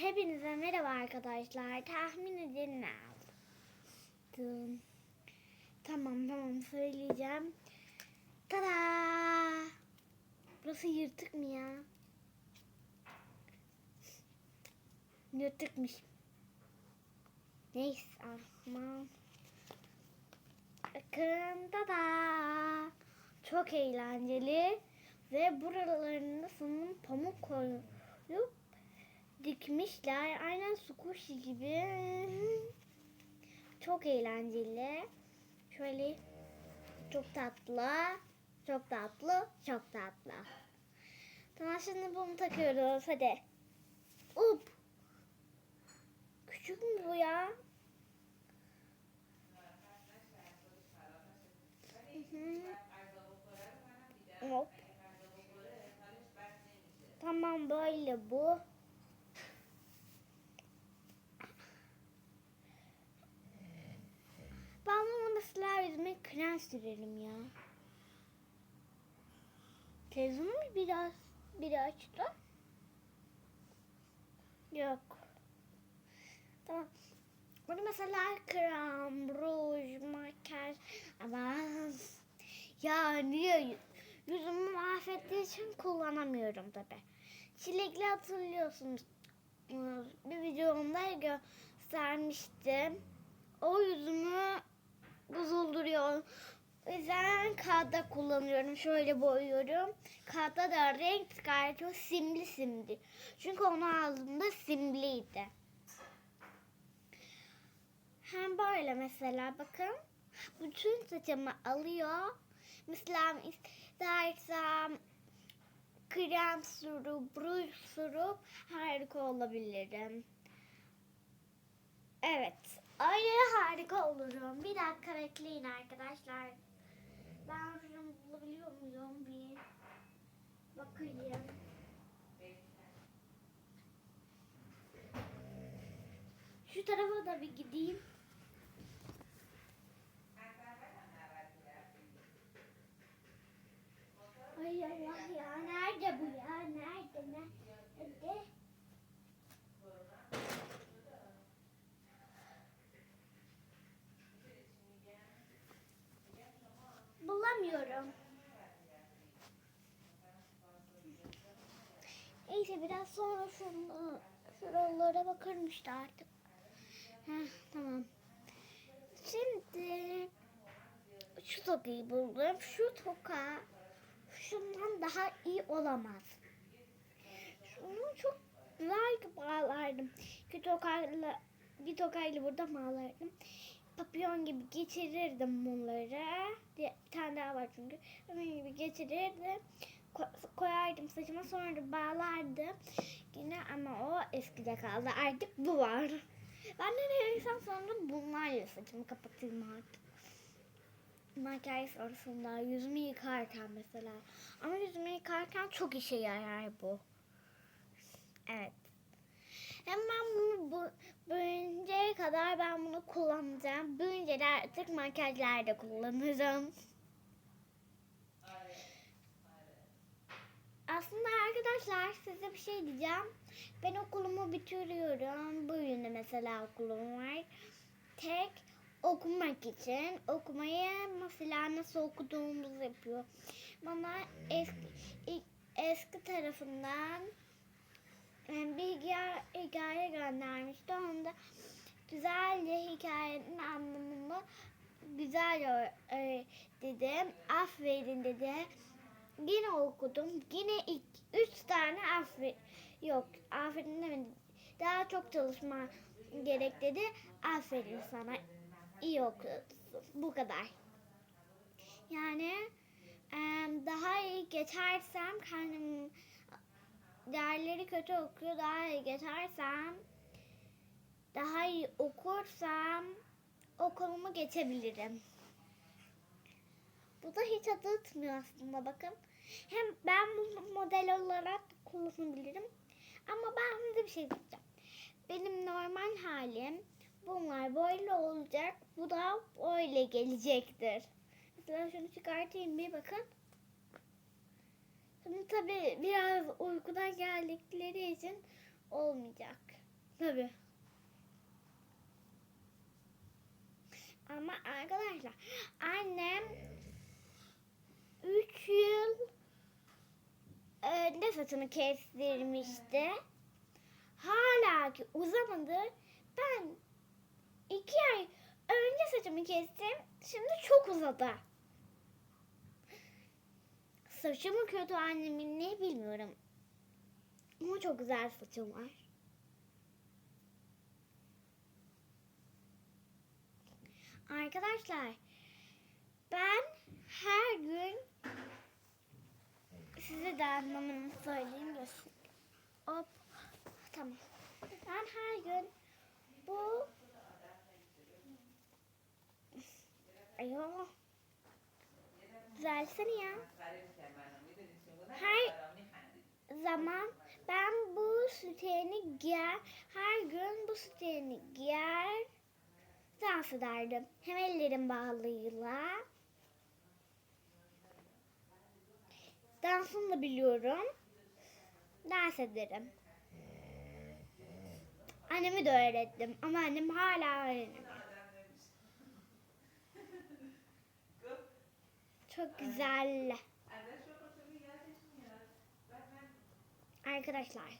Hepinize merhaba arkadaşlar. Tahmin edin ne aldım? Tamam tamam söyleyeceğim. Tada! Burası yırtık mı ya? Yırtıkmış. Neyse aman. Bakın tada! Çok eğlenceli. Ve buralarında sanırım pamuk koyup dikmişler. Aynen squishy gibi. Çok eğlenceli. Şöyle çok tatlı. Çok tatlı. Çok tatlı. Tamam şimdi bunu takıyoruz. Hadi. Up. Küçük mü bu ya? Hop. Tamam böyle bu. Ben bunu mesela krem sürerim ya. Televizyonu mu biraz biri açtı? Yok. Tamam. Bunu mesela krem, ruj, makyaj ama ya niye yüzümü mahvettiği için kullanamıyorum tabi. Çilekli hatırlıyorsunuz. Bir videomda göstermiştim. O yüzümü bozulduruyor. O yüzden kağıda kullanıyorum. Şöyle boyuyorum. Kağıtta da renk çıkartıyor. Simli simli. Çünkü onu aldığımda simliydi. Hem böyle mesela bakın. Bütün saçımı alıyor. Mesela istersem krem sürüp, ruj sürüp harika olabilirim. Evet. Öyle harika olurum. Bir dakika bekleyin arkadaşlar. Ben şunu bulabiliyor muyum bir bakayım. Şu tarafa da bir gideyim. Ay Allah ya nerede bu ya nerede nerede? Bulamıyorum. Neyse biraz sonra şunu, şuralara bakarım işte artık. Heh, tamam. Şimdi şu tokayı buldum. Şu toka şundan daha iyi olamaz. Şunu çok güzel bağlardım. Bir tokayla, bir tokayla burada bağlardım. Papyon gibi geçirirdim bunları. Bir tane daha var çünkü. Onun gibi geçirirdim. Ko- koyardım saçıma sonra bağlardım. Yine ama o eskide kaldı. Artık bu var. Ben de neyse sonra bunlarla saçımı kapatayım artık makyaj sorusunda yüzümü yıkarken mesela. Ama yüzümü yıkarken çok işe yarar bu. Evet. Hem ben bunu bu, büyüyünceye kadar ben bunu kullanacağım. Büyüyünce de artık makyajlarda kullanırım. Aslında arkadaşlar size bir şey diyeceğim. Ben okulumu bitiriyorum. Bu yönde mesela okulum var. Tek okumak için okumayı mesela nasıl okuduğumuzu yapıyor. Bana eski eski tarafından e, bir hikaye, göndermişti. Onda güzelce hikayenin anlamını güzel dedim. Aferin dedi. Yine okudum. Yine ilk üç tane aferin yok aferin demedim. Daha çok çalışma gerek dedi. Aferin sana iyi okuyorsun. Bu kadar. Yani daha iyi geçersem kendim değerleri kötü okuyor daha iyi geçersem daha iyi okursam okulumu geçebilirim. Bu da hiç adı aslında bakın. Hem ben bunu model olarak kullanabilirim. Ama ben size bir şey diyeceğim. Benim normal halim bunlar böyle olacak. Bu da böyle gelecektir. Mesela şunu çıkartayım bir bakın. Şimdi tabi biraz uykudan geldikleri için olmayacak. Tabii. Ama arkadaşlar annem saçını kestirmişti. Hala ki uzamadı. Ben 2 ay önce saçımı kestim. Şimdi çok uzadı. Saçımı kötü annemin ne bilmiyorum. Ama çok güzel saçım var. Arkadaşlar ben her gün size de anlamını söyleyeyim göster. Hop. Tamam. Ben her gün bu Ayo. Düzelsene ya. Her zaman ben bu sütyeni giyer, her gün bu sütyeni giyer, dans ederdim. Hem ellerim bağlıyla. Dansını da biliyorum. Dans ederim. Annemi de öğrettim ama annem hala öğrenemiyor. Çok güzel. Arkadaşlar